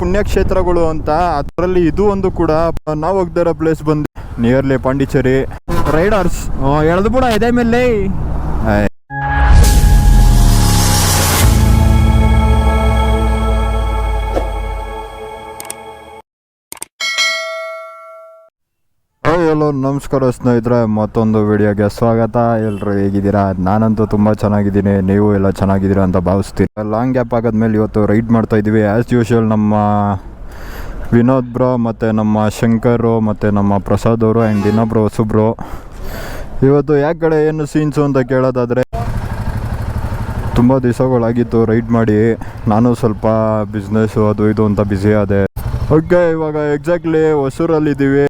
ಪುಣ್ಯಕ್ಷೇತ್ರಗಳು ಅಂತ, ಅದರಲ್ಲಿ ಇದು ಒಂದು ಕೂಡ ನಾವು ಹೋಗ್ದಿರೋ ಪ್ಲೇಸ್ ಬಂದು ನಿಯರ್ಲಿ ಪಾಂಡಿಚೇರಿ. ರೈಡರ್ಸ್ ಎಳ್ದು ಬಿಡ ಇದೆ ಮೇಲೆ ಎಲ್ಲೋ ನಮಸ್ಕಾರ ಸ್ನೇಹಿತರೆ, ಮತ್ತೊಂದು ವಿಡಿಯೋಗೆ ಸ್ವಾಗತ. ಎಲ್ಲರೂ ಹೇಗಿದ್ದೀರಾ? ನಾನಂತೂ ತುಂಬ ಚೆನ್ನಾಗಿದ್ದೀನಿ. ನೀವು ಎಲ್ಲ ಚೆನ್ನಾಗಿದ್ದೀರಾ ಅಂತ ಭಾವಿಸ್ತೀನಿ. ಲಾಂಗ್ ಗ್ಯಾಪ್ ಆಗೋದ್ಮೇಲೆ ಇವತ್ತು ರೈಡ್ ಮಾಡ್ತಾ ಇದ್ದೀವಿ. ಆ್ಯಸ್ ಯೂಶುವಲ್ ನಮ್ಮ ವಿನೋದ್ ಬ್ರೋ, ಮತ್ತು ನಮ್ಮ ಶಂಕರು ಮತ್ತು ನಮ್ಮ ಪ್ರಸಾದ್ ಅವರು ಆ್ಯಂಡ್ ಇನ್ನೊಬ್ರು ಹೊಸಬ್ರು. ಇವತ್ತು ಯಾಕೆ ಕಡೆ ಏನು ಸೀನ್ಸು ಅಂತ ಕೇಳೋದಾದರೆ, ತುಂಬ ದಿವಸಗಳಾಗಿತ್ತು ರೈಡ್ ಮಾಡಿ. ನಾನು ಸ್ವಲ್ಪ ಬಿಸ್ನೆಸ್ಸು ಅದು ಇದು ಅಂತ ಬ್ಯುಸಿ ಆದೆ. ಓಕೆ ಇವಾಗ ಎಕ್ಸಾಕ್ಟ್ಲಿ ಹೊಸೂರಲ್ಲಿದ್ದೀವಿ.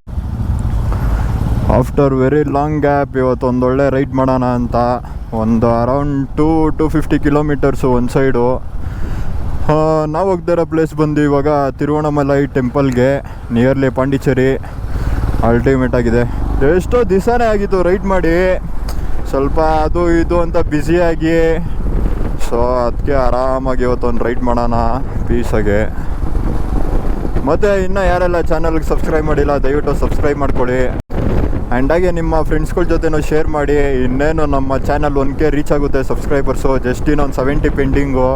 ಆಫ್ಟರ್ ವೆರಿ ಲಾಂಗ್ ಗ್ಯಾಪ್ ಇವತ್ತು ಒಂದೊಳ್ಳೆ ರೈಡ್ ಮಾಡೋಣ ಅಂತ. ಒಂದು around two two fifty kilometres ಒಂದು ಸೈಡು ನಾವು ಹೋಗ್ದಿರೋ ಪ್ಲೇಸ್ ಬಂದು ಇವಾಗ ತಿರುವಣ್ಣಮಲೈ ಟೆಂಪಲ್ಗೆ ನಿಯರ್ಲಿ ಪಾಂಡಿಚೇರಿ ಅಲ್ಟಿಮೇಟ್ ಆಗಿದೆ. ಎಷ್ಟೋ ದಿವಸನೇ ಆಗಿತ್ತು ರೈಡ್ ಮಾಡಿ. ಸ್ವಲ್ಪ ಅದು ಇದು ಅಂತ ಬ್ಯುಸಿಯಾಗಿ ಸೊ ಅದಕ್ಕೆ ಆರಾಮಾಗಿ ಇವತ್ತು ಒಂದು ರೈಡ್ ಮಾಡೋಣ ಪೀಸಾಗೆ ಮತ್ತು ಇನ್ನೂ ಯಾರೆಲ್ಲ ಚಾನಲ್ಗೆ ಸಬ್ಸ್ಕ್ರೈಬ್ ಮಾಡಿಲ್ಲ, ದಯವಿಟ್ಟು ಸಬ್ಸ್ಕ್ರೈಬ್ ಮಾಡ್ಕೊಳ್ಳಿ. ಆ್ಯಂಡ್ ಹಾಗೆ ನಿಮ್ಮ ಫ್ರೆಂಡ್ಸ್ಗಳ ಜೊತೆನೂ ಶೇರ್ ಮಾಡಿ, ಇನ್ನೇನು ನಮ್ಮ ಚಾನಲ್ ಒನ್ ಕೆ ರೀಚ್ ಆಗುತ್ತೆ ಸಬ್ಸ್ಕ್ರೈಬರ್ಸು ಜಸ್ಟ್ ಇನ್ನೊಂದು ಸೆವೆಂಟಿ ಪೆಂಡಿಂಗು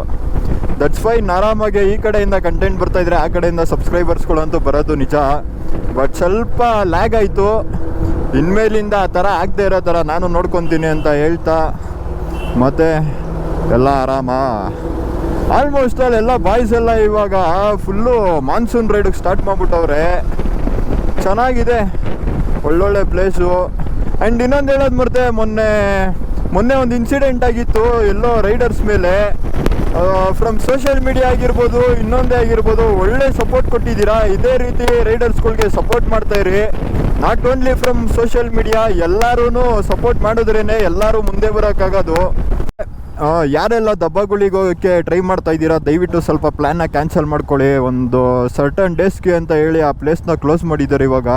ದಟ್ಸ್ ಫೈನ್ ಆರಾಮಾಗಿ ಈ ಕಡೆಯಿಂದ ಕಂಟೆಂಟ್ ಬರ್ತಾಯಿದ್ರೆ ಆ ಕಡೆಯಿಂದ ಸಬ್ಸ್ಕ್ರೈಬರ್ಸ್ಗಳಂತೂ ಬರೋದು ನಿಜ. ಬಟ್ ಸ್ವಲ್ಪ ಲ್ಯಾಗ್ ಆಯಿತು. ಇನ್ಮೇಲಿಂದ ಆ ಥರ ಆಗದೆ ಇರೋ ಥರ ನಾನು ನೋಡ್ಕೊತೀನಿ ಅಂತ ಹೇಳ್ತಾ, ಮತ್ತು ಎಲ್ಲ ಆರಾಮ. ಆಲ್ಮೋಸ್ಟ್ ಆಲ್ ಎಲ್ಲ ಬಾಯ್ಸ್ ಎಲ್ಲ ಇವಾಗ ಫುಲ್ಲು ಮಾನ್ಸೂನ್ ರೈಡಿಗೆ ಸ್ಟಾರ್ಟ್ ಮಾಡಿಬಿಟ್ಟವ್ರೆ. ಚೆನ್ನಾಗಿದೆ. ಒಳ್ಳೊಳ್ಳೆ ಪ್ಲೇಸು ಆ್ಯಂಡ್ ಇನ್ನೊಂದು ಹೇಳೋದು ಮರ್ತೆ, ಮೊನ್ನೆ ಮೊನ್ನೆ ಒಂದು ಇನ್ಸಿಡೆಂಟ್ ಆಗಿತ್ತು, ಎಲ್ಲೋ ರೈಡರ್ಸ್ ಮೇಲೆ. ಫ್ರಮ್ ಸೋಷಿಯಲ್ ಮೀಡಿಯಾ ಆಗಿರ್ಬೋದು, ಇನ್ನೊಂದೇ ಆಗಿರ್ಬೋದು, ಒಳ್ಳೆ ಸಪೋರ್ಟ್ ಕೊಟ್ಟಿದ್ದೀರಾ? ಇದೇ ರೀತಿ ರೈಡರ್ಸ್ಗಳಿಗೆ ಸಪೋರ್ಟ್ ಮಾಡ್ತಾ ಇರಿ. Not only from social media ಎಲ್ಲರೂ ಸಪೋರ್ಟ್ ಮಾಡಿದ್ರೇ ಎಲ್ಲರೂ ಮುಂದೆ ಬರೋಕ್ಕಾಗೋದು. ಯಾರೆಲ್ಲ ದಬ್ಬಗಳಿಗೆ ಹೋಗೋಕ್ಕೆ ಟ್ರೈ ಮಾಡ್ತಾ ಇದ್ದೀರಾ? ದಯವಿಟ್ಟು ಸ್ವಲ್ಪ ಪ್ಲ್ಯಾನ್ನ ಕ್ಯಾನ್ಸಲ್ ಮಾಡ್ಕೊಳ್ಳಿ. ಒಂದು ಸರ್ಟನ್ ಡೇಸ್ಗೆ ಅಂತ ಹೇಳಿ ಆ ಪ್ಲೇಸ್ನ ಕ್ಲೋಸ್ ಮಾಡಿದ್ದಾರೆ ಇವಾಗ.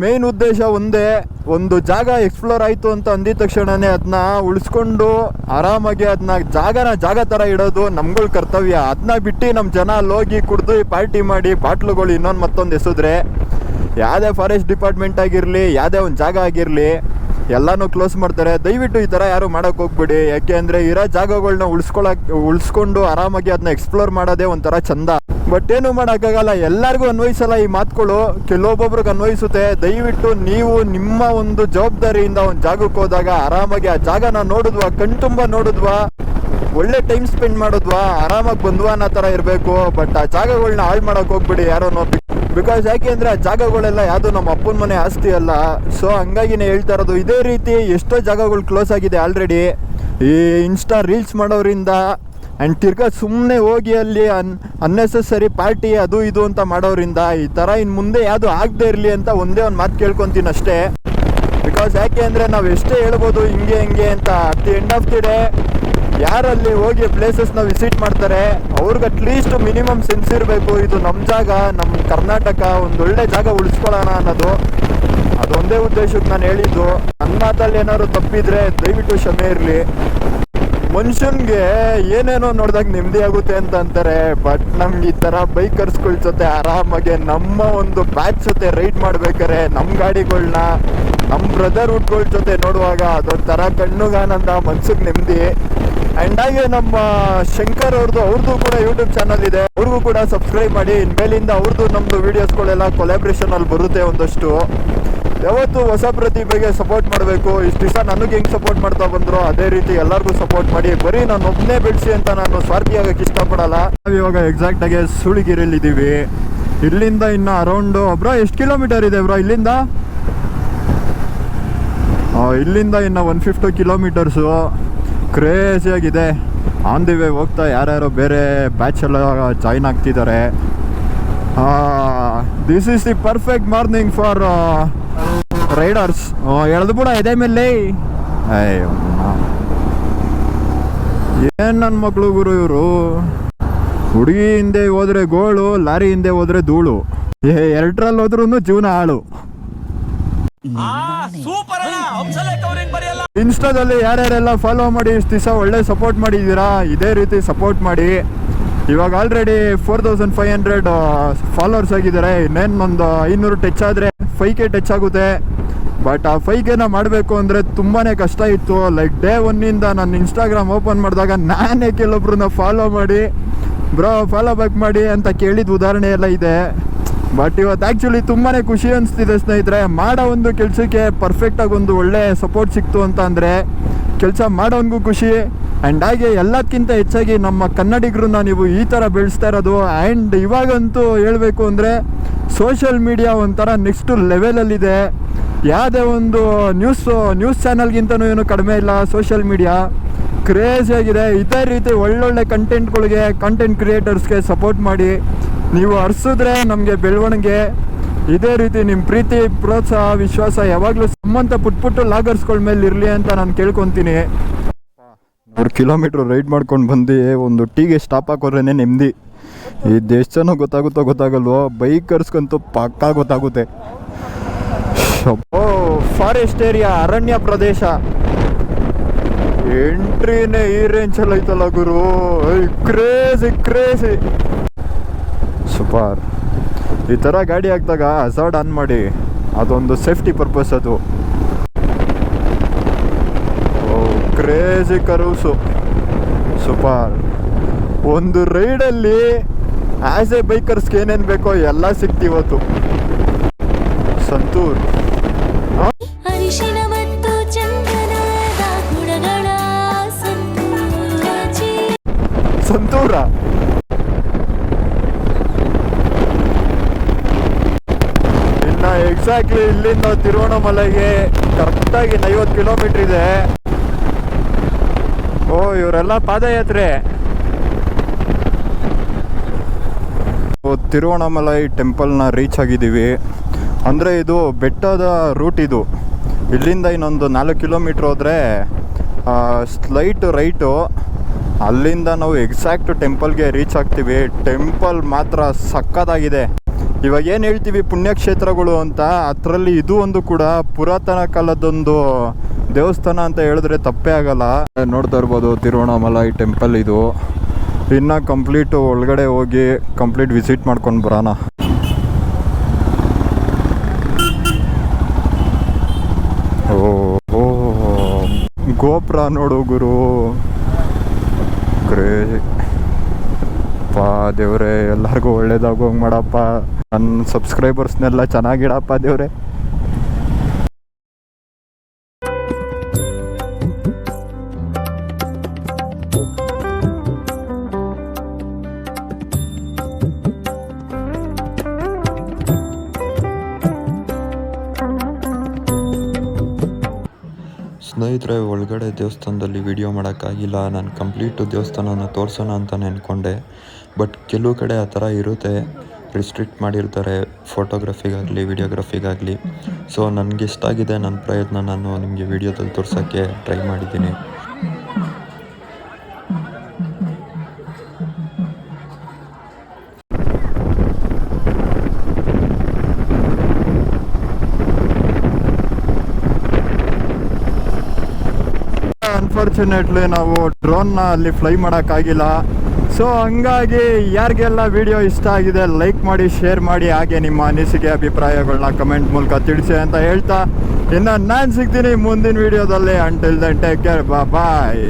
ಮೇನ್ ಉದ್ದೇಶ ಒಂದೇ, ಒಂದು ಜಾಗ ಎಕ್ಸ್ಪ್ಲೋರ್ ಆಯಿತು ಅಂತ ಅಂದಿದ ತಕ್ಷಣವೇ ಅದನ್ನ ಉಳಿಸ್ಕೊಂಡು ಆರಾಮಾಗಿ ಅದನ್ನ ಜಾಗನ ಜಾಗ ಥರ ಇಡೋದು ನಮ್ಗಳ ಕರ್ತವ್ಯ. ಅದನ್ನ ಬಿಟ್ಟು ನಮ್ಮ ಜನ ಅಲ್ಲಿ ಹೋಗಿ ಕುಡ್ದು ಪಾರ್ಟಿ ಮಾಡಿ ಬಾಟ್ಲುಗಳು ಇನ್ನೊಂದು ಮತ್ತೊಂದು ಎಸೆದ್ರೆ, ಯಾವುದೇ ಫಾರೆಸ್ಟ್ ಡಿಪಾರ್ಟ್ಮೆಂಟ್ ಆಗಿರಲಿ, ಯಾವುದೇ ಒಂದು ಜಾಗ ಆಗಿರಲಿ ಎಲ್ಲನೂ ಕ್ಲೋಸ್ ಮಾಡ್ತಾರೆ. ದಯವಿಟ್ಟು ಈ ಥರ ಯಾರು ಮಾಡೋಕೆ ಹೋಗ್ಬೇಡಿ. ಯಾಕೆ ಅಂದರೆ ಇರೋ ಜಾಗಗಳನ್ನ ಉಳಿಸ್ಕೊಳಕ್, ಉಳಿಸ್ಕೊಂಡು ಆರಾಮಾಗಿ ಅದನ್ನ ಎಕ್ಸ್ಪ್ಲೋರ್ ಮಾಡೋದೇ ಒಂಥರ ಚಂದ. ಬಟ್ ಏನು ಮಾಡೋಕ್ಕಾಗಲ್ಲ. ಎಲ್ಲರಿಗೂ ಅನ್ವಯಿಸಲ್ಲ ಈ ಮಾತುಗಳು ಕೆಲವೊಬ್ಬೊಬ್ರಿಗೆ ಅನ್ವಯಿಸುತ್ತೆ. ದಯವಿಟ್ಟು ನೀವು ನಿಮ್ಮ ಒಂದು ಜವಾಬ್ದಾರಿಯಿಂದ ಒಂದು ಜಾಗಕ್ಕೆ ಹೋದಾಗ ಆರಾಮಾಗಿ ಆ ಜಾಗನ ನೋಡಿದ್ವಾ, ಕಣ್ತುಂಬ ನೋಡಿದ್ವಾ. ಒಳ್ಳೆ ಟೈಮ್ ಸ್ಪೆಂಡ್ ಮಾಡೋದ್ವಾ? ಆರಾಮಾಗಿ ಬಂದ್ವಾ ಅನ್ನೋ ಥರ ಇರಬೇಕು. ಬಟ್ ಆ ಜಾಗಗಳನ್ನ ಹಾಳು ಮಾಡೋಕೆ ಹೋಗ್ಬಿಡಿ ಯಾರೋ ಬಿಕಾಸ್ ಯಾಕೆ ಅಂದರೆ ಆ ಜಾಗಗಳೆಲ್ಲ ಯಾವುದು ನಮ್ಮ ಅಪ್ಪನ ಮನೆ ಆಸ್ತಿ ಅಲ್ಲ. ಸೊ ಹಂಗಾಗಿನೇ ಹೇಳ್ತಾ ಇರೋದು, ಇದೇ ರೀತಿ ಎಷ್ಟೋ ಜಾಗಗಳು ಕ್ಲೋಸ್ ಆಗಿದೆ ಆಲ್ರೆಡಿ ಈ ಇನ್ಸ್ಟಾ ರೀಲ್ಸ್ ಮಾಡೋರಿಂದ ಆ್ಯಂಡ್ ತಿರ್ಗಾ ಸುಮ್ಮನೆ ಹೋಗಿ ಅಲ್ಲಿ ಅನ್ ಅನ್ನೆಸೆಸರಿ ಪಾರ್ಟಿ ಅದು ಇದು ಅಂತ ಮಾಡೋರಿಂದ ಈ ಥರ ಇನ್ನು ಮುಂದೆ ಯಾವುದು ಆಗದೆ ಇರಲಿ ಅಂತ ಒಂದೇ ಒಂದು ಮಾತು ಕೇಳ್ಕೊತೀನಿ ಅಷ್ಟೇ. ಬಿಕಾಸ್ ಯಾಕೆ ಅಂದರೆ ನಾವು ಎಷ್ಟೇ ಹೇಳ್ಬೋದು ಹಿಂಗೆ ಹಿಂಗೆ ಅಂತ. At the end of the day ಯಾರಲ್ಲಿ ಹೋಗಿ ಪ್ಲೇಸಸ್ನ ವಿಸಿಟ್ ಮಾಡ್ತಾರೆ, ಅವ್ರಿಗೆ ಅಟ್ಲೀಸ್ಟ್ ಮಿನಿಮಮ್ ಸೆನ್ಸ್ ಇರಬೇಕು. ಇದು ನಮ್ಮ ಜಾಗ ನಮ್ಮ ಕರ್ನಾಟಕ, ಒಂದು ಒಳ್ಳೆ ಜಾಗ ಉಳಿಸ್ಕೊಳ್ಳೋಣ ಅನ್ನೋದು. ಅದೊಂದೇ ಉದ್ದೇಶಕ್ಕೆ ನಾನು ಹೇಳಿದ್ದು. ನನ್ನ ಮಾತಲ್ಲಿ ಏನಾದ್ರು ತಪ್ಪಿದ್ರೆ ದಯವಿಟ್ಟು ಕ್ಷಮೆ ಇರಲಿ. ಮನುಷ್ಯನ್ಗೆ ಏನೇನೋ ನೋಡಿದಾಗ ನೆಮ್ಮದಿ ಆಗುತ್ತೆ ಅಂತ ಅಂತಾರೆ ಬಟ್ ನಮ್ಗೆ ಈ ಥರ ಬೈಕರ್ಸ್ಗಳ ಜೊತೆ ಆರಾಮಾಗಿ ನಮ್ಮ ಒಂದು ಬ್ಯಾಚ್ ಜೊತೆ ರೈಡ್ ಮಾಡ್ಬೇಕಾರೆ ನಮ್ಮ ಗಾಡಿಗಳನ್ನ ನಮ್ಮ ಬ್ರದರ್ಹುಡ್ಗಳ ಜೊತೆ ನೋಡುವಾಗ ಅದೊಂಥರ ಕಣ್ಣುಗಾನಂದ, ಮನ್ಸಿಗೆ ನೆಮ್ಮದಿ. ಆ್ಯಂಡ್ ಹಾಗೆ ನಮ್ಮ ಶಂಕರ್ ಅವ್ರದ್ದು ಅವ್ರದ್ದು ಕೂಡ ಯೂಟ್ಯೂಬ್ ಚಾನಲ್ ಇದೆ. ಅವ್ರಿಗೂ ಕೂಡ ಸಬ್ಸ್ಕ್ರೈಬ್ ಮಾಡಿ. ಇನ್ಮೇಲಿಂದ ಅವ್ರದ್ದು ನಮ್ಮದು ವೀಡಿಯೋಸ್ಗಳೆಲ್ಲ ಕೊಲಾಬ್ರೇಷನಲ್ಲಿ ಬರುತ್ತೆ ಒಂದಷ್ಟು. ಯಾವತ್ತು ಹೊಸ ಪ್ರತಿಭೆಗೆ ಸಪೋರ್ಟ್ ಮಾಡಬೇಕು? ಇಷ್ಟು ದಿವಸ ನನಗೆ ಹೆಂಗೆ ಸಪೋರ್ಟ್ ಮಾಡ್ತಾ ಬಂದರು? ಅದೇ ರೀತಿ ಎಲ್ಲರಿಗೂ ಸಪೋರ್ಟ್ ಮಾಡಿ. ಬರೀ ನಾನು ಒಬ್ಬನೇ ಬಿಡಿಸಿ ಅಂತ ನಾನು ಸ್ವಾರ್ಥಿ ಆಗೋಕ್ಕೆ ಇಷ್ಟಪಡಲ್ಲ. ನಾವು ಇವಾಗ ಎಕ್ಸಾಕ್ಟಾಗಿ ಸುಳಿಗಿರಲ್ಲಿದ್ದೀವಿ ಇಲ್ಲಿಂದ ಇನ್ನು ಅರೌಂಡು ಬ್ರೋ, ಎಷ್ಟು ಕಿಲೋಮೀಟರ್ ಇದೆ ಬ್ರೋ ಇಲ್ಲಿಂದ? ಇಲ್ಲಿಂದ ಇನ್ನು ಒನ್ ಫಿಫ್ಟಿ ಕಿಲೋಮೀಟರ್ಸು ಕ್ರೇಜಿಯಾಗಿದೆ ಆನ್ ದಿ ವೇ ಹೋಗ್ತಾ ಯಾರ್ಯಾರೋ ಬೇರೆ ಬ್ಯಾಚ್ ಎಲ್ಲ ಜಾಯ್ನ್ ಆಗ್ತಿದ್ದಾರೆ. This is the perfect morning for riders ಎಳೆದು ಬಿಡ ಎದೆ ಮೇಲೆ ಅಯ್ಯೋ ಏನು ನನ್ನ ಮಕ್ಕಳು ಗುರು ಇವರು? ಹುಡುಗಿ ಹಿಂದೆ ಹೋದ್ರೆ ಗೋಳು ಲಾರಿ ಹಿಂದೆ ಹೋದ್ರೆ ಧೂಳು. ಎರಡರಲ್ಲಿ ಹೋದ್ರೂ ಜೀವನ ಹಾಳು. ಇನ್ಸ್ಟಾದಲ್ಲಿ ಯಾರ್ಯಾರೆಲ್ಲ ಫಾಲೋ ಮಾಡಿ ಇಷ್ಟು ದಿವಸ ಒಳ್ಳೆ ಸಪೋರ್ಟ್ ಮಾಡಿದ್ದೀರಾ ಇದೇ ರೀತಿ ಸಪೋರ್ಟ್ ಮಾಡಿ. ಇವಾಗ already four thousand five hundred followers ಆಗಿದ್ದಾರೆ. ಇನ್ನೇನು ಒಂದು ಐನೂರು ಟಚ್ ಆದರೆ ಫೈವ್ ಕೆ ಟಚ್ ಆಗುತ್ತೆ. ಬಟ್ ಆ ಫೈವ್ ಕೆನ ಮಾಡಬೇಕು ಅಂದರೆ ತುಂಬಾ ಕಷ್ಟ ಇತ್ತು. ಲೈಕ್ ಡೇ ಒನ್ನಿಂದ ನಾನು ಇನ್ಸ್ಟಾಗ್ರಾಮ್ ಓಪನ್ ಮಾಡಿದಾಗ ನಾನೇ ಕೆಲವೊಬ್ರನ್ನ ಫಾಲೋ ಮಾಡಿ, ಬ್ರೋ ಫಾಲೋ ಬ್ಯಾಕ್ ಮಾಡಿ ಅಂತ ಕೇಳಿದ ಉದಾಹರಣೆ ಎಲ್ಲ ಇದೆ. ಬಟ್ ಇವತ್ತು ಆ್ಯಕ್ಚುಲಿ ತುಂಬಾ ಖುಷಿ ಅನಿಸ್ತಿದೆ ಸ್ನೇಹಿತರೆ. ಮಾಡೋ ಒಂದು ಕೆಲಸಕ್ಕೆ ಪರ್ಫೆಕ್ಟಾಗಿ ಒಂದು ಒಳ್ಳೆ ಸಪೋರ್ಟ್ ಸಿಕ್ತು ಅಂತ ಅಂದರೆ, ಕೆಲಸ ಮಾಡೋನಿಗೂ ಖುಷಿ. ಆ್ಯಂಡ್ ಹಾಗೆ ಎಲ್ಲಕ್ಕಿಂತ ಹೆಚ್ಚಾಗಿ ನಮ್ಮ ಕನ್ನಡಿಗರನ್ನ ನೀವು ಈ ಥರ ಬೆಳೆಸ್ತಾ ಇರೋದು. ಆ್ಯಂಡ್ ಇವಾಗಂತೂ ಹೇಳಬೇಕು ಅಂದರೆ ಸೋಷಿಯಲ್ ಮೀಡಿಯಾ ಒಂಥರ ನೆಕ್ಸ್ಟ್ ಲೆವೆಲಲ್ಲಿದೆ ಯಾವುದೇ ಒಂದು ನ್ಯೂಸ್ ನ್ಯೂಸ್ ಚಾನಲ್ಗಿಂತನೂ ಏನು ಕಡಿಮೆ ಇಲ್ಲ ಸೋಷಿಯಲ್ ಮೀಡಿಯಾ ಕ್ರೇಜ್ ಆಗಿದೆ. ಇದೇ ರೀತಿ ಒಳ್ಳೊಳ್ಳೆ ಕಂಟೆಂಟ್ಗಳಿಗೆ ಕಂಟೆಂಟ್ ಕ್ರಿಯೇಟರ್ಸ್ಗೆ ಸಪೋರ್ಟ್ ಮಾಡಿ. ನೀವು ಹರಿಸಿದ್ರೆ ನಮಗೆ ಬೆಳವಣಿಗೆ. ಇದೇ ರೀತಿ ನಿಮ್ಮ ಪ್ರೀತಿ, ಪ್ರೋತ್ಸಾಹ, ವಿಶ್ವಾಸ ಯಾವಾಗಲೂ ಸಂಬಂಧ ಪುಟ್ಟ ಪುಟ್ಟು ಲಾಗರ್ಸ್ಗಳ ಮೇಲೆ ಇರಲಿ ಅಂತ ನಾನು ಕೇಳ್ಕೊತೀನಿ. ನೂರು ಕಿಲೋಮೀಟ್ರ್ ರೈಡ್ ಮಾಡ್ಕೊಂಡು ಬಂದು ಒಂದು ಟೀಗೆ ಸ್ಟಾಪ್ ಹಾಕೋದ್ರೇ ನೆಮ್ಮದಿ. ಈ ಜನ ಗೊತ್ತಾಗುತ್ತೋ ಗೊತ್ತಾಗಲ್ವೋ ಬೈಕರ್ಸ್ಗಂತೂ ಪಕ್ಕಾ ಗೊತ್ತಾಗುತ್ತೆ. ಓ ಫಾರೆಸ್ಟ್ ಏರಿಯಾ ಅರಣ್ಯ ಪ್ರದೇಶ. ಎಂಟ್ರಿನೇ ಈ ರೇಂಜಲ್ಲಿ ಐತಲ್ಲ ಗುರು. ಕ್ರೇಜಿ ಕ್ರೇಜಿ ಸೂಪರ್ ಈ ಥರ ಗಾಡಿ ಹಾಕಿದಾಗ ಹಜಾರ್ಡ್ ಆನ್ ಮಾಡಿ. ಅದೊಂದು ಸೇಫ್ಟಿ ಪರ್ಪಸ್ ಅದು. Crazy curves super. ಒಂದು ರೈಡಲ್ಲಿ ಆ್ಯಸ್ ಎ ಬೈಕರ್ಸ್ಗೆ ಏನೇನು ಬೇಕೋ ಎಲ್ಲ ಸಿಕ್ತಿವತ್ತು ಸಂತೂರ್. ಸಂತೂರ. ಇನ್ನು ಎಕ್ಸಾಕ್ಟ್ಲಿ ಇಲ್ಲಿಂದ ತಿರುವಣ್ಣಾಮಲೆಗೆ ಕರೆಕ್ಟಾಗಿ ಐವತ್ತು ಕಿಲೋಮೀಟ್ರ್ ಇದೆ. ಓ ಇವರೆಲ್ಲ ಪಾದಯಾತ್ರೆ. ಓ, ತಿರುವಣ್ಣಾಮಲೈ ಟೆಂಪಲ್ನ ರೀಚ್ ಆಗಿದ್ದೀವಿ. ಅಂದರೆ ಇದು ಬೆಟ್ಟದ ರೂಟ್ ಇದು. ಇಲ್ಲಿಂದ ಇನ್ನೊಂದು ನಾಲ್ಕು ಕಿಲೋಮೀಟ್ರ್ ಹೋದರೆ ಸ್ಲೈಟ್ ರೈಟು. ಅಲ್ಲಿಂದ ನಾವು ಎಕ್ಸಾಕ್ಟ್ ಟೆಂಪಲ್ಗೆ ರೀಚ್ ಆಗ್ತೀವಿ. ಟೆಂಪಲ್ ಮಾತ್ರ ಸಕ್ಕತ್ತಾಗಿದೆ. ಇವಾಗ ಏನು ಹೇಳ್ತೀವಿ ಪುಣ್ಯಕ್ಷೇತ್ರಗಳು ಅಂತ ಅದರಲ್ಲಿ ಇದು ಒಂದು ಕೂಡ ಪುರಾತನ ಕಾಲದೊಂದು ದೇವಸ್ಥಾನ ಅಂತ ಹೇಳಿದ್ರೆ ತಪ್ಪೇ ಆಗಲ್ಲ. ನೋಡ್ತಾ ಇರ್ಬೋದು ತಿರುವಣ್ಣಾಮಲೈ ಟೆಂಪಲ್ ಇದು. ಇನ್ನು ಕಂಪ್ಲೀಟ್ ಒಳಗಡೆ ಹೋಗಿ ಕಂಪ್ಲೀಟ್ ವಿಸಿಟ್ ಮಾಡ್ಕೊಂಡು ಬರೋಣ. ಓ ಗೋಪುರ ನೋಡು ಗುರು. ಕ್ರೇಜಿ ಪಾ ದೇವ್ರೆ, ಎಲ್ಲರಿಗೂ ಒಳ್ಳೇದಾಗೋಂಗೆ ಮಾಡಪ್ಪ. ನನ್ನ ಸಬ್ಸ್ಕ್ರೈಬರ್ಸ್ನೆಲ್ಲ ಚೆನ್ನಾಗಿಡಪ್ಪ ದೇವ್ರೆ. ಸ್ನೇಹಿತರೆ, ಒಳಗಡೆ ದೇವಸ್ಥಾನದಲ್ಲಿ ವಿಡಿಯೋ ಮಾಡೋಕ್ಕಾಗಿಲ್ಲ. ನಾನು ಕಂಪ್ಲೀಟು ದೇವಸ್ಥಾನನ ತೋರಿಸೋಣ ಅಂತ ನೆನ್ಕೊಂಡೆ. ಬಟ್ ಕೆಲವು ಕಡೆ ಆ ಥರ ಇರುತ್ತೆ. ರಿಸ್ಟ್ರಿಕ್ಟ್ ಮಾಡಿರ್ತಾರೆ. ಫೋಟೋಗ್ರಫಿಗಾಗಲಿ ವಿಡಿಯೋಗ್ರಫಿಗಾಗಲಿ ಸೊ ನನಗೆ ಇಷ್ಟ ಆಗಿದೆ ನನ್ನ ಪ್ರಯತ್ನ. ನಾನು ನಿಮಗೆ ವಿಡಿಯೋದಲ್ಲಿ ತೋರ್ಸೋಕ್ಕೆ ಟ್ರೈ ಮಾಡಿದ್ದೀನಿ. ಅನ್ಫಾರ್ಚುನೇಟ್ಲಿ ನಾವು ಡ್ರೋನ್ನ ಅಲ್ಲಿ ಫ್ಲೈ ಮಾಡೋಕ್ಕಾಗಿಲ್ಲ. ಸೊ ಹಂಗಾಗಿ ಯಾರಿಗೆಲ್ಲ ವಿಡಿಯೋ ಇಷ್ಟ ಆಗಿದೆ ಲೈಕ್ ಮಾಡಿ ಶೇರ್ ಮಾಡಿ, ಹಾಗೆ ನಿಮ್ಮ ಅನಿಸಿಕೆ, ಅಭಿಪ್ರಾಯಗಳನ್ನ ಕಮೆಂಟ್ ಮೂಲಕ ತಿಳಿಸಿ ಅಂತ ಹೇಳ್ತಾ, ಇನ್ನು ನಾನು ಸಿಗ್ತೀನಿ ಮುಂದಿನ ವಿಡಿಯೋದಲ್ಲಿ ಅಂಟಿಲ್ ದನ್ ಟೇಕ್ ಕೇರ್ ಬಾ ಬಾಯ್